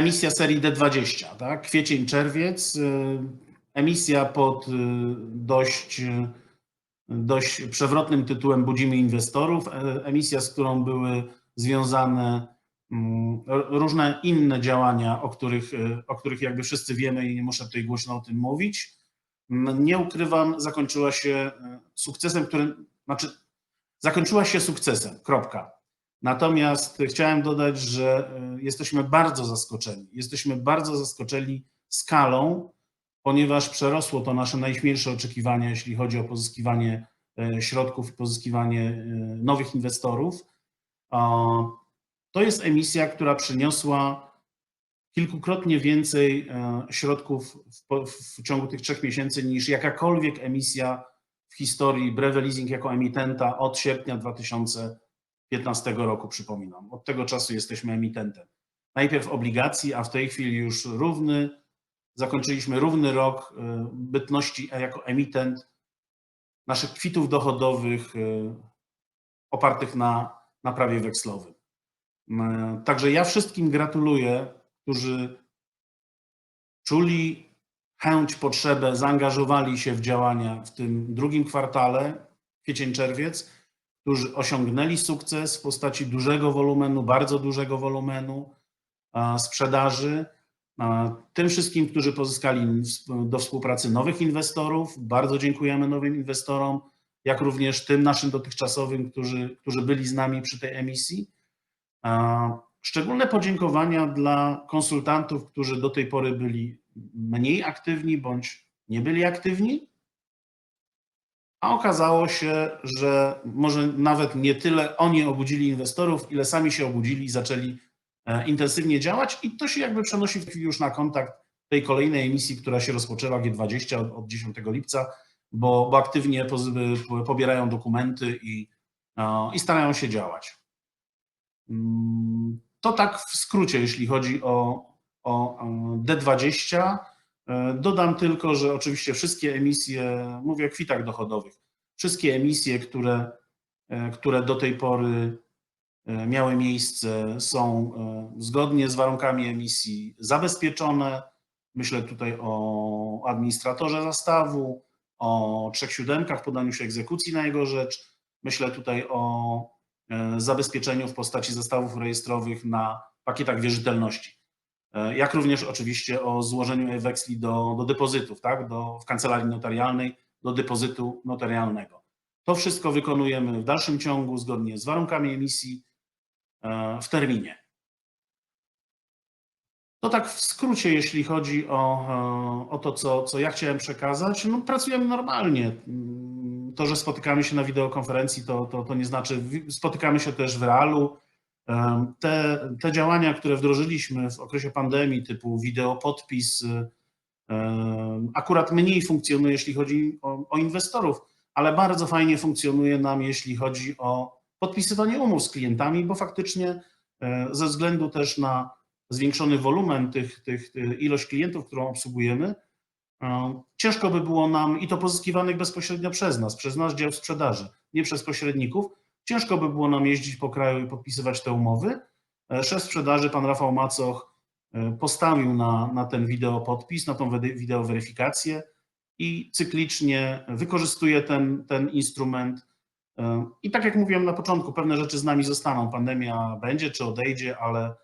emisja serii D20, tak? Kwiecień, czerwiec. y, Emisja pod y, dość, y, dość przewrotnym tytułem Budzimy inwestorów. E, Emisja, z którą były związane mm, różne inne działania, o których, o których jakby wszyscy wiemy i nie muszę tutaj głośno o tym mówić. Nie ukrywam, zakończyła się sukcesem, który, znaczy zakończyła się sukcesem, kropka. Natomiast chciałem dodać, że y, jesteśmy bardzo zaskoczeni. Jesteśmy bardzo zaskoczeni skalą, ponieważ przerosło to nasze najśmielsze oczekiwania, jeśli chodzi o pozyskiwanie e, środków i pozyskiwanie e, nowych inwestorów. To jest emisja, która przyniosła kilkukrotnie więcej e, środków w, ciągu tych trzech miesięcy niż jakakolwiek emisja w historii Breve Leasing jako emitenta od sierpnia 2015 roku, przypominam. Od tego czasu jesteśmy emitentem. Najpierw obligacji, a w tej chwili już równy, zakończyliśmy równy rok y, bytności jako emitent naszych kwitów dochodowych y, opartych na, na prawie wekslowym. Y, Także ja wszystkim gratuluję, którzy czuli chęć, potrzebę, zaangażowali się w działania w tym drugim kwartale, kwiecień, czerwiec, którzy osiągnęli sukces w postaci dużego wolumenu, bardzo dużego wolumenu sprzedaży. Tym wszystkim, którzy pozyskali do współpracy nowych inwestorów, bardzo dziękujemy nowym inwestorom, jak również tym naszym dotychczasowym, którzy, którzy byli z nami przy tej emisji. Szczególne podziękowania dla konsultantów, którzy do tej pory byli mniej aktywni bądź nie byli aktywni, a okazało się, że może nawet nie tyle oni obudzili inwestorów, ile sami się obudzili i zaczęli e, intensywnie działać i to się jakby przenosi w chwili już na kontakt tej kolejnej emisji, która się rozpoczęła G20 od, od 10 lipca, bo, bo aktywnie pobierają dokumenty i, e, i starają się działać. Mm, To tak w skrócie, jeśli chodzi o, o e, D20. E, Dodam tylko, że oczywiście wszystkie emisje, mówię o kwitach dochodowych, wszystkie emisje, które, e, które do tej pory e, miały miejsce, są zgodnie z warunkami emisji zabezpieczone. Myślę tutaj o administratorze zastawu, o trzech siódemkach, podaniu się egzekucji na jego rzecz. Myślę tutaj o zabezpieczeniu w postaci zestawów rejestrowych na pakietach wierzytelności. E, Jak również oczywiście o złożeniu weksli do, do depozytów, tak? do, w kancelarii notarialnej, do depozytu notarialnego. To wszystko wykonujemy w dalszym ciągu zgodnie z warunkami emisji e, w terminie. To tak w skrócie, jeśli chodzi o, e, o to, co, co ja chciałem przekazać. No, pracujemy normalnie. Mm, To, że spotykamy się na wideokonferencji, to, to, to nie znaczy, spotykamy się też w realu. Te, te działania, które wdrożyliśmy w okresie pandemii, typu wideopodpis, y, akurat mniej funkcjonuje, jeśli chodzi o, o inwestorów, ale bardzo fajnie funkcjonuje nam, jeśli chodzi o podpisywanie umów z klientami, bo faktycznie e, ze względu też na zwiększony wolumen tych, tych ilość klientów, którą obsługujemy, e, ciężko by było nam, i to pozyskiwanych bezpośrednio przez nas, przez nasz dział sprzedaży, nie przez pośredników, ciężko by było nam jeździć po kraju i podpisywać te umowy. E, Szef sprzedaży, pan Rafał Macoch, e, postawił na, na ten wideo podpis, na tą wideo weryfikację i cyklicznie wykorzystuje ten, ten instrument. E, I tak jak mówiłem na początku, pewne rzeczy z nami zostaną. Pandemia będzie czy odejdzie, ale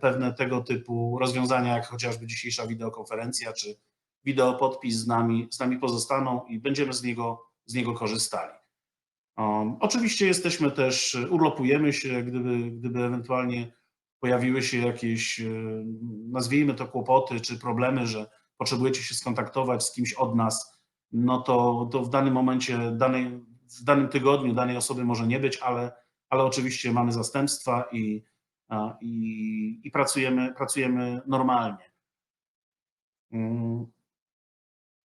pewne tego typu rozwiązania, jak chociażby dzisiejsza wideokonferencja czy wideopodpis z nami, z nami pozostaną i będziemy z niego, z niego korzystali. Um, oczywiście jesteśmy też, urlopujemy się, gdyby, gdyby ewentualnie pojawiły się jakieś, e, nazwijmy to kłopoty czy problemy, że potrzebujecie się skontaktować z kimś od nas, no to, to w danym momencie, danej, w danym tygodniu danej osoby może nie być, ale, ale oczywiście mamy zastępstwa i, i, i pracujemy, pracujemy normalnie.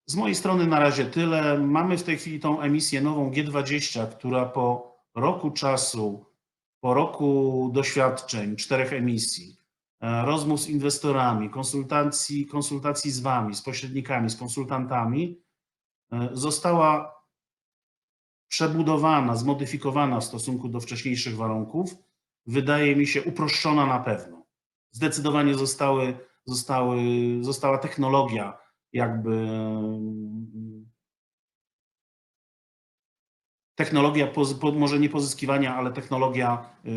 Z mojej strony na razie tyle. Mamy w tej chwili tą emisję nową G20, która po roku czasu, po roku doświadczeń, czterech emisji, e, rozmów z inwestorami, konsultacji, konsultacji z Wami, z pośrednikami, z konsultantami, e, została przebudowana, zmodyfikowana w stosunku do wcześniejszych warunków. Wydaje mi się uproszczona na pewno. Zdecydowanie zostały zostały, została technologia jakby technologia, może nie pozyskiwania, ale technologia y, y,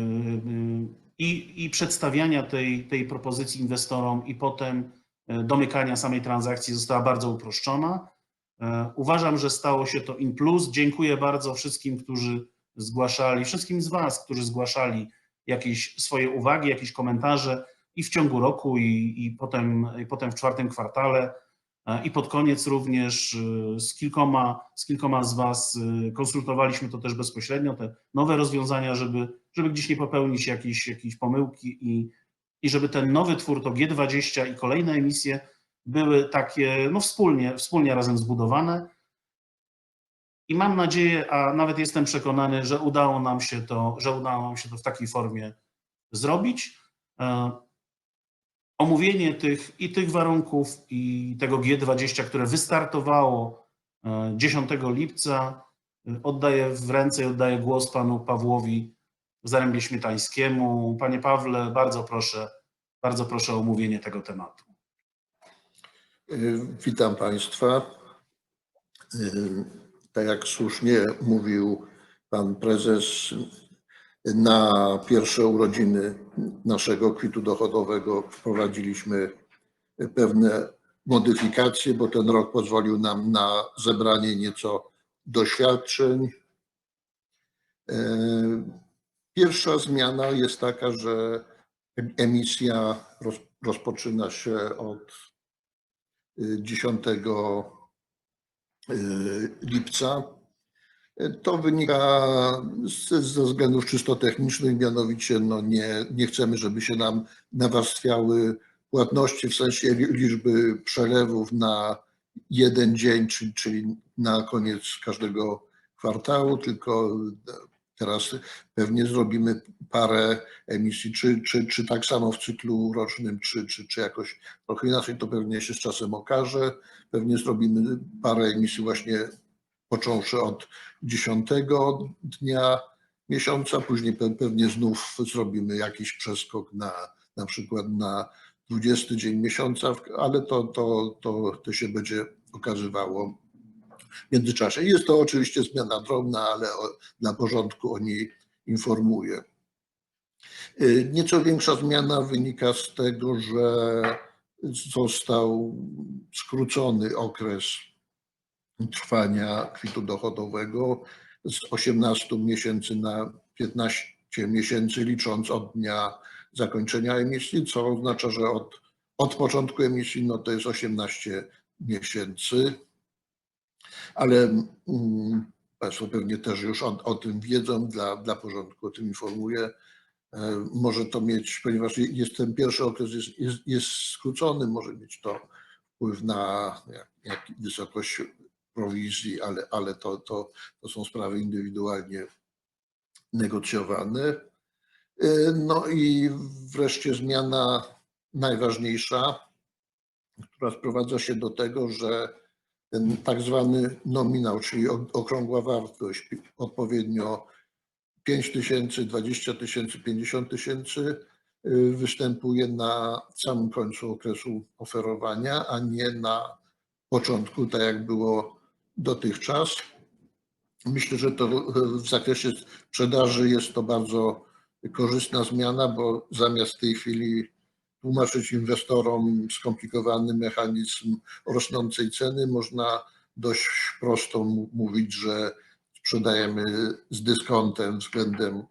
i, i przedstawiania tej, tej propozycji inwestorom i potem y, domykania samej transakcji została bardzo uproszczona. Uważam, że stało się to in plus. Dziękuję bardzo wszystkim, którzy zgłaszali, wszystkim z Was, którzy zgłaszali jakieś swoje uwagi, jakieś komentarze i w ciągu roku, i, i, potem, i potem w czwartym kwartale. E, I pod koniec również y, z kilkoma, z kilkoma z Was y, konsultowaliśmy to też bezpośrednio, te nowe rozwiązania, żeby, żeby gdzieś nie popełnić jakiejś, jakiejś pomyłki i, i żeby ten nowy twór, to G20 i kolejne emisje były takie no wspólnie, wspólnie razem zbudowane. I mam nadzieję, a nawet jestem przekonany, że udało nam się to, że udało nam się to w takiej formie zrobić. E, Omówienie tych i tych warunków i tego G20, które wystartowało e, 10 lipca, e, oddaję w ręce i oddaję głos panu Pawłowi Zarębie Śmietańskiemu. Panie Pawle, bardzo proszę, bardzo proszę o omówienie tego tematu. Y, Witam Państwa. Tak jak słusznie mówił Pan Prezes, na pierwsze urodziny naszego kwitu dochodowego wprowadziliśmy pewne modyfikacje, bo ten rok pozwolił nam na zebranie nieco doświadczeń. Y, Pierwsza zmiana jest taka, że emisja roz, rozpoczyna się od 10 lipca. To wynika ze, ze względów czysto technicznych, mianowicie no nie, nie chcemy, żeby się nam nawarstwiały płatności w sensie li- liczby przelewów na jeden dzień, czyli, czyli na koniec każdego kwartału, tylko teraz pewnie zrobimy parę emisji, czy, czy, czy tak samo w cyklu rocznym, czy, czy, czy jakoś trochę inaczej, to pewnie się z czasem okaże. Pewnie zrobimy parę emisji właśnie począwszy od 10 dnia miesiąca, później pe- pewnie znów zrobimy jakiś przeskok na na przykład na 20 dzień miesiąca, ale to, to, to, to się będzie okazywało w międzyczasie. Jest to oczywiście zmiana drobna, ale o, dla porządku o niej informuję. Y, Nieco większa zmiana wynika z tego, że został skrócony okres trwania kwitu dochodowego z 18 miesięcy na 15 miesięcy, licząc od dnia zakończenia emisji, co oznacza, że od, od początku emisji no to jest 18 miesięcy. Ale mm, Państwo pewnie też już o, o tym wiedzą, dla, dla porządku o tym informuję. E, Może to mieć, ponieważ jest ten pierwszy okres jest, jest, jest skrócony, może mieć to wpływ na jak, jak wysokość prowizji, ale, ale to, to, to są sprawy indywidualnie negocjowane. E, No i wreszcie zmiana najważniejsza, która sprowadza się do tego, że ten tak zwany nominał, czyli okrągła wartość, odpowiednio 5 tysięcy, 20 tysięcy, 50 tysięcy, y, występuje na samym końcu okresu oferowania, a nie na początku, tak jak było dotychczas. Myślę, że to w- zakresie sprzedaży jest to bardzo korzystna zmiana, bo zamiast w tej chwili tłumaczyć inwestorom skomplikowany mechanizm rosnącej ceny, można dość prosto mówić, że sprzedajemy z dyskontem względem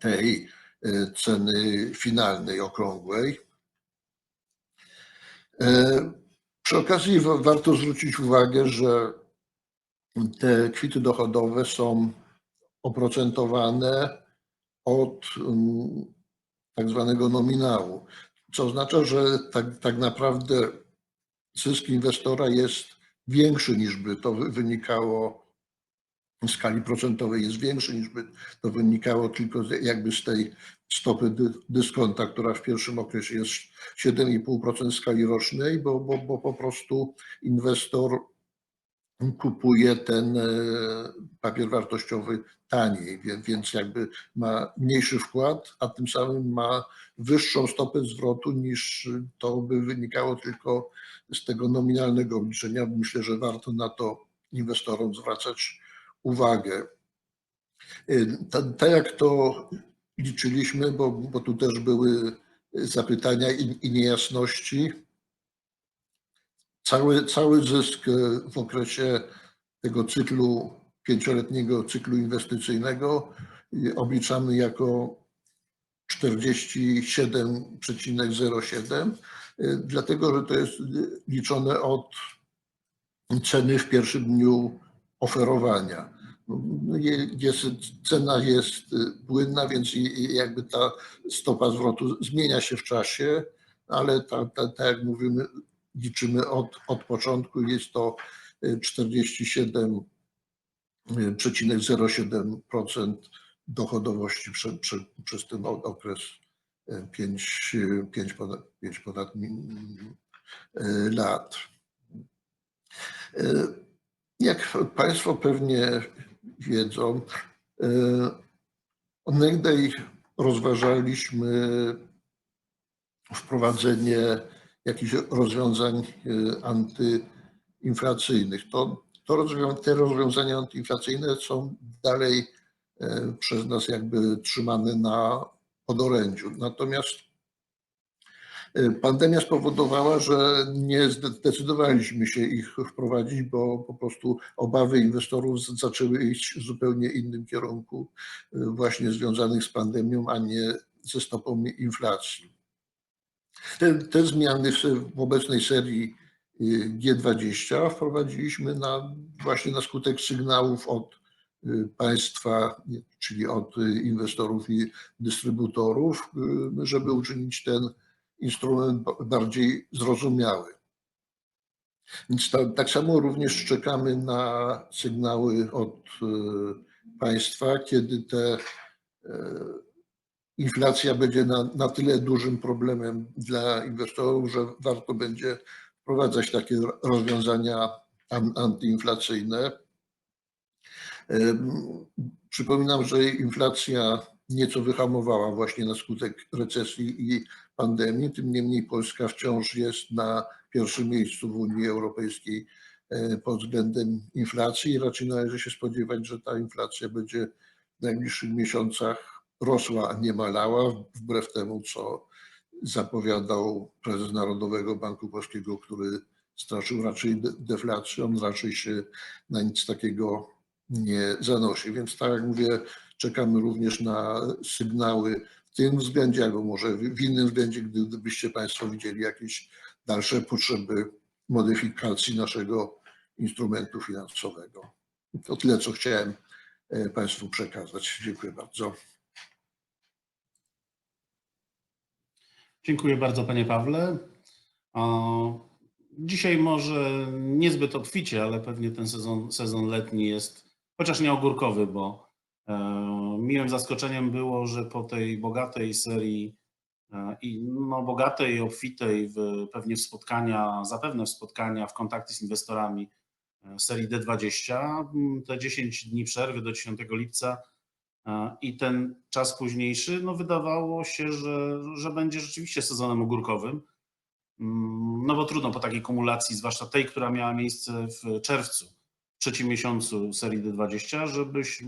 tej e, ceny finalnej, okrągłej. E, Przy okazji wa- warto zwrócić uwagę, że te kwity dochodowe są oprocentowane od mm, tak zwanego nominału, co oznacza, że tak, tak naprawdę zysk inwestora jest większy niż by to wy- wynikało w skali procentowej jest większy niż by to wynikało tylko jakby z tej stopy dy, dyskonta, która w pierwszym okresie jest 7,5% skali rocznej, bo, bo, bo po prostu inwestor kupuje ten e, papier wartościowy taniej, więc jakby ma mniejszy wkład, a tym samym ma wyższą stopę zwrotu niż to by wynikało tylko z tego nominalnego obliczenia. Myślę, że warto na to inwestorom zwracać uwagę. Ta- Tak jak to liczyliśmy, bo, bo tu też były zapytania i, i niejasności. Cały, cały zysk e, w okresie tego cyklu, pięcioletniego cyklu inwestycyjnego obliczamy jako 47,07, y, dlatego że to jest y, liczone od ceny w pierwszym dniu oferowania. No, je- Jest, cena jest płynna, więc jakby ta stopa zwrotu zmienia się w czasie, ale ta, ta, tak jak mówimy, liczymy od, od początku, jest to y, 47,07% dochodowości prze, prze, przez ten okres 5, 5 ponad, 5 ponad lat. Jak Państwo pewnie wiedzą, onegdaj rozważaliśmy wprowadzenie jakichś rozwiązań y, antyinflacyjnych. To, to rozwią- te rozwiązania antyinflacyjne są dalej y, przez nas jakby trzymane na podorędziu. Natomiast y, pandemia spowodowała, że nie zdecydowaliśmy się ich wprowadzić, bo po prostu obawy inwestorów zaczęły iść w zupełnie innym kierunku, właśnie związanych z pandemią, a nie ze stopą inflacji. Te, te zmiany w, obecnej serii y, G20 wprowadziliśmy na, właśnie na skutek sygnałów od y, państwa, czyli od y, inwestorów i dystrybutorów, żeby uczynić ten instrument ba- bardziej zrozumiały. Więc ta, tak samo również czekamy na sygnały od państwa, kiedy te inflacja będzie na, na tyle dużym problemem dla inwestorów, że warto będzie wprowadzać takie rozwiązania an, antyinflacyjne. Przypominam, że inflacja nieco wyhamowała właśnie na skutek recesji i pandemii. Tym niemniej Polska wciąż jest na pierwszym miejscu w Unii Europejskiej e, pod względem inflacji i raczej należy się spodziewać, że ta inflacja będzie w najbliższych miesiącach rosła, a nie malała, wbrew temu, co zapowiadał prezes Narodowego Banku Polskiego, który straszył raczej de- deflacją, on raczej się na nic takiego nie zanosi. Więc tak jak mówię, czekamy również na sygnały w tym względzie, albo może w innym względzie, gdy- gdybyście Państwo widzieli jakieś dalsze potrzeby modyfikacji naszego instrumentu finansowego. To tyle, co chciałem e, Państwu przekazać. Dziękuję bardzo. Dziękuję bardzo, panie Pawle. Dzisiaj może niezbyt obficie, ale pewnie ten sezon, sezon letni jest chociaż nie ogórkowy, bo e, miłym zaskoczeniem było, że po tej bogatej serii e, no, bogatej obfitej w, pewnie w spotkania, zapewne w spotkania, w kontakty z inwestorami e, serii D20, m, te 10 dni przerwy do 10 lipca i ten czas późniejszy, no wydawało się, że, że będzie rzeczywiście sezonem ogórkowym. Mm, No bo trudno po takiej kumulacji, zwłaszcza tej, która miała miejsce w czerwcu, w trzecim miesiącu serii D20, żebyś,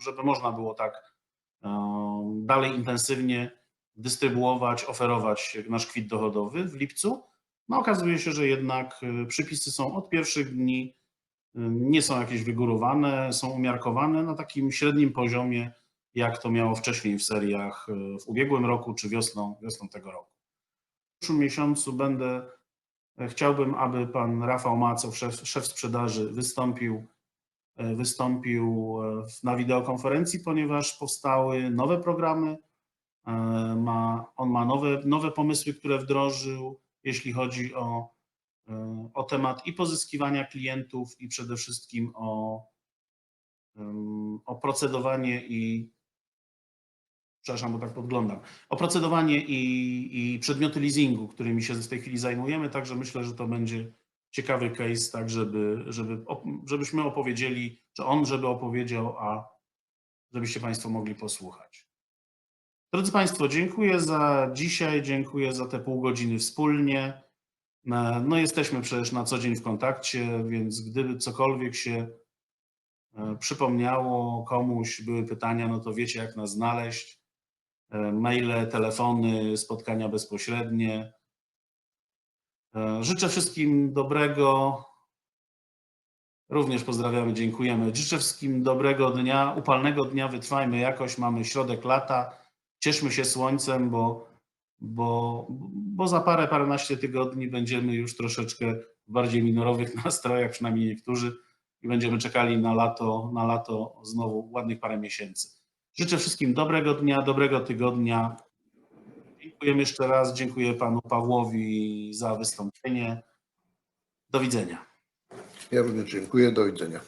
żeby można było tak e, dalej intensywnie dystrybuować, oferować nasz kwit dochodowy w lipcu. No okazuje się, że jednak e, przypisy są od pierwszych dni, nie są jakieś wygórowane, są umiarkowane na takim średnim poziomie, jak to miało wcześniej w seriach e, w ubiegłym roku czy wiosną, wiosną tego roku. W przyszłym miesiącu będę, e, chciałbym, aby pan Rafał Macow, szef, szef sprzedaży, wystąpił, e, wystąpił na wideokonferencji, ponieważ powstały nowe programy, ma, on ma nowe, nowe pomysły, które wdrożył, jeśli chodzi o, o temat i pozyskiwania klientów, i przede wszystkim o, o procedowanie i przepraszam, bo tak podglądam, o procedowanie i, i przedmioty leasingu, którymi się w tej chwili zajmujemy, także myślę, że to będzie ciekawy case, tak żeby, żeby, żebyśmy opowiedzieli, czy on żeby opowiedział, a żebyście Państwo mogli posłuchać. Drodzy Państwo, dziękuję za dzisiaj, dziękuję za te pół godziny wspólnie. E, No jesteśmy przecież na co dzień w kontakcie, więc gdyby cokolwiek się e, przypomniało komuś, były pytania, no to wiecie jak nas znaleźć. E, Maile, telefony, spotkania bezpośrednie. Życzę wszystkim dobrego. Również pozdrawiamy, dziękujemy. Życzę wszystkim dobrego dnia, upalnego dnia. Wytrwajmy jakoś. Mamy środek lata. Cieszmy się słońcem, bo, bo, bo za parę, paręnaście tygodni będziemy już troszeczkę w bardziej minorowych nastrojach, przynajmniej niektórzy, i będziemy czekali na lato, na lato znowu ładnych parę miesięcy. Życzę wszystkim dobrego dnia, dobrego tygodnia. Dziękujemy jeszcze raz. Dziękuję panu Pawłowi za wystąpienie. Do widzenia. Ja również dziękuję. Do widzenia.